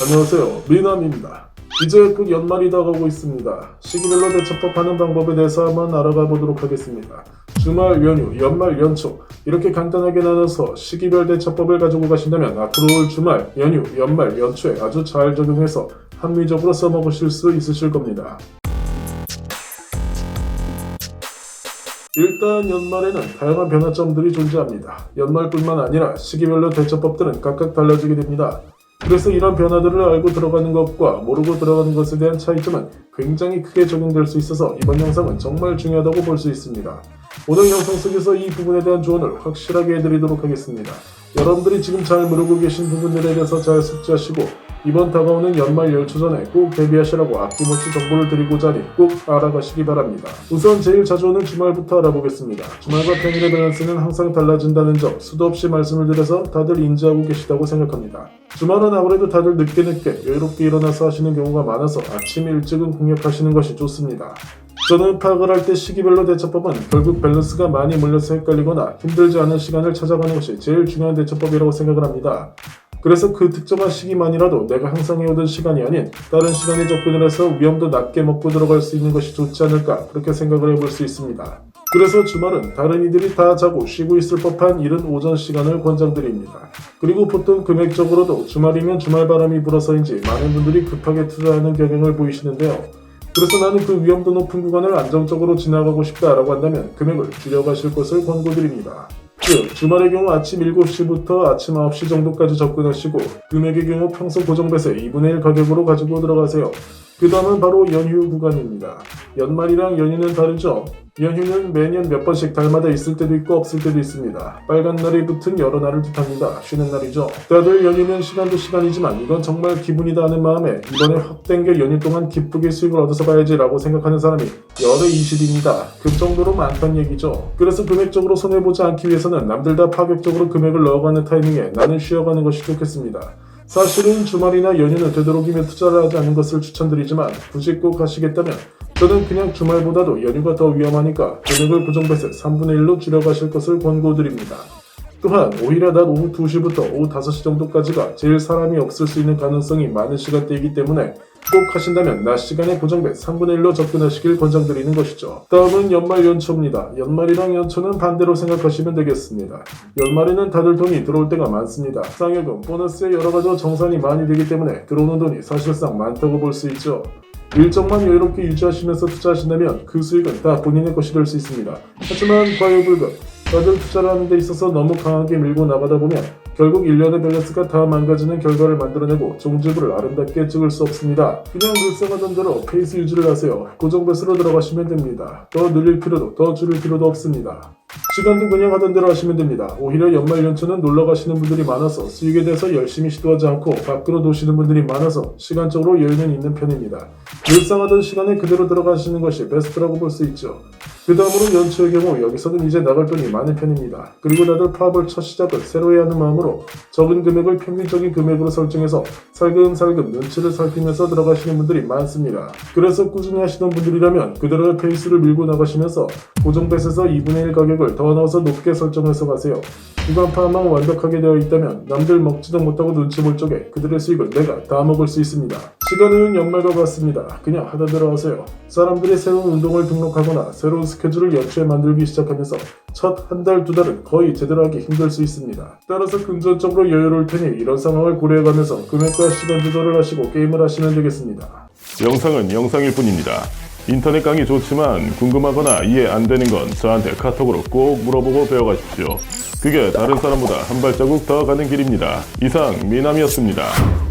안녕하세요. 미남입니다. 이제 곧 연말이 다가오고 있습니다. 시기별로 대처법하는 방법에 대해서 한번 알아가 보도록 하겠습니다. 주말 연휴, 연말 연초 이렇게 간단하게 나눠서 시기별 대처법을 가지고 가신다면 앞으로 올 주말, 연휴, 연말, 연초에 아주 잘 적용해서 합리적으로 써먹으실 수 있으실 겁니다. 일단 연말에는 다양한 변화점들이 존재합니다. 연말뿐만 아니라 시기별로 대처법들은 각각 달라지게 됩니다. 그래서 이런 변화들을 알고 들어가는 것과 모르고 들어가는 것에 대한 차이점은 굉장히 크게 적용될 수 있어서 이번 영상은 정말 중요하다고 볼 수 있습니다. 오늘 영상 속에서 이 부분에 대한 조언을 확실하게 해드리도록 하겠습니다. 여러분들이 지금 잘 모르고 계신 부분들에 대해서 잘 숙지하시고 이번 다가오는 연말 열초 전에 꼭 대비하시라고 아낌없이 정보를 드리고자 하니 꼭 알아가시기 바랍니다. 우선 제일 자주 오는 주말부터 알아보겠습니다. 주말과 평일의 밸런스는 항상 달라진다는 점 수도 없이 말씀을 드려서 다들 인지하고 계시다고 생각합니다. 주말은 아무래도 다들 늦게 늦게 여유롭게 일어나서 하시는 경우가 많아서 아침 일찍은 공략하시는 것이 좋습니다. 저는 파악을 할 때 시기별로 대처법은 결국 밸런스가 많이 몰려서 헷갈리거나 힘들지 않은 시간을 찾아가는 것이 제일 중요한 대처법이라고 생각을 합니다. 그래서 그 특정한 시기만이라도 내가 항상 해오던 시간이 아닌 다른 시간에 접근을 해서 위험도 낮게 먹고 들어갈 수 있는 것이 좋지 않을까 그렇게 생각을 해볼 수 있습니다. 그래서 주말은 다른 이들이 다 자고 쉬고 있을 법한 이른 오전 시간을 권장드립니다. 그리고 보통 금액적으로도 주말이면 주말 바람이 불어서인지 많은 분들이 급하게 투자하는 경향을 보이시는데요. 그래서 나는 그 위험도 높은 구간을 안정적으로 지나가고 싶다라고 한다면 금액을 줄여가실 것을 권고드립니다. 즉, 주말의 경우 아침 7시부터 아침 9시 정도까지 접근하시고 금액의 경우 평소 고정배세 2분의 1 가격으로 가지고 들어가세요. 그 다음은 바로 연휴 구간입니다. 연말이랑 연휴는 다르죠? 연휴는 매년 몇 번씩 달마다 있을 때도 있고 없을 때도 있습니다. 빨간 날이 붙은 여러 날을 뜻합니다. 쉬는 날이죠. 다들 연휴는 시간도 시간이지만 이건 정말 기분이다 하는 마음에 이번에 확 땡겨 연휴 동안 기쁘게 수익을 얻어서 봐야지라고 생각하는 사람이 열의 20입니다. 그 정도로 많다는 얘기죠. 그래서 금액적으로 손해보지 않기 위해서는 남들 다 파격적으로 금액을 넣어가는 타이밍에 나는 쉬어가는 것이 좋겠습니다. 사실은 주말이나 연휴는 되도록이면 투자를 하지 않는 것을 추천드리지만 굳이 꼭 하시겠다면 저는 그냥 주말보다도 연휴가 더 위험하니까 금액을 고정배세 3분의 1로 줄여가실 것을 권고드립니다. 또한 오히려 낮 오후 2시부터 오후 5시 정도까지가 제일 사람이 없을 수 있는 가능성이 많은 시간대이기 때문에 꼭 하신다면 낮 시간에 고정배 3분의 1로 접근하시길 권장드리는 것이죠. 다음은 연말 연초입니다. 연말이랑 연초는 반대로 생각하시면 되겠습니다. 연말에는 다들 돈이 들어올 때가 많습니다. 상여금, 보너스에 여러 가지로 정산이 많이 되기 때문에 들어오는 돈이 사실상 많다고 볼 수 있죠. 일정만 여유롭게 유지하시면서 투자하신다면 그 수익은 다 본인의 것이 될 수 있습니다. 하지만 과유불급, 투자를 하는 데 있어서 너무 강하게 밀고 나가다 보면 결국 1년의 밸런스가 다 망가지는 결과를 만들어내고 종지부를 아름답게 찍을 수 없습니다. 그냥 늘상하던 대로 페이스 유지를 하세요. 고정 배수로 들어가시면 됩니다. 더 늘릴 필요도 더 줄일 필요도 없습니다. 시간도 그냥 하던 대로 하시면 됩니다. 오히려 연말 연초는 놀러 가시는 분들이 많아서 수익에 대해서 열심히 시도하지 않고 밖으로 도시는 분들이 많아서 시간적으로 여유는 있는 편입니다. 늘상하던 시간에 그대로 들어가시는 것이 베스트라고 볼 수 있죠. 그 다음으로 연초의 경우 여기서는 이제 나갈 돈이 많은 편입니다. 그리고 다들 파업을 첫 시작을 새로 해야 하는 마음으로 적은 금액을 평균적인 금액으로 설정해서 살금살금 눈치를 살피면서 들어가시는 분들이 많습니다. 그래서 꾸준히 하시던 분들이라면 그대로의 페이스를 밀고 나가시면서 고정뱃에서 2분의 1 가격을 더 넣어서 높게 설정해서 가세요. 구간 파악만 완벽하게 되어 있다면 남들 먹지도 못하고 눈치 볼 적에 그들의 수익을 내가 다 먹을 수 있습니다. 시간은 연말과 같습니다. 그냥 하다 하세요. 사람들이 새로운 운동을 등록하거나 새로운 스케줄을 연초에 만들기 시작하면서 첫 한 달, 두 달은 거의 제대로 하기 힘들 수 있습니다. 따라서 금전적으로 여유로울 테니 이런 상황을 고려해가면서 금액과 시간 조절을 하시고 게임을 하시면 되겠습니다. 영상은 영상일 뿐입니다. 인터넷 강의 좋지만 궁금하거나 이해 안 되는 건 저한테 카톡으로 꼭 물어보고 배워가십시오. 그게 다른 사람보다 한 발자국 더 가는 길입니다. 이상 미남이었습니다.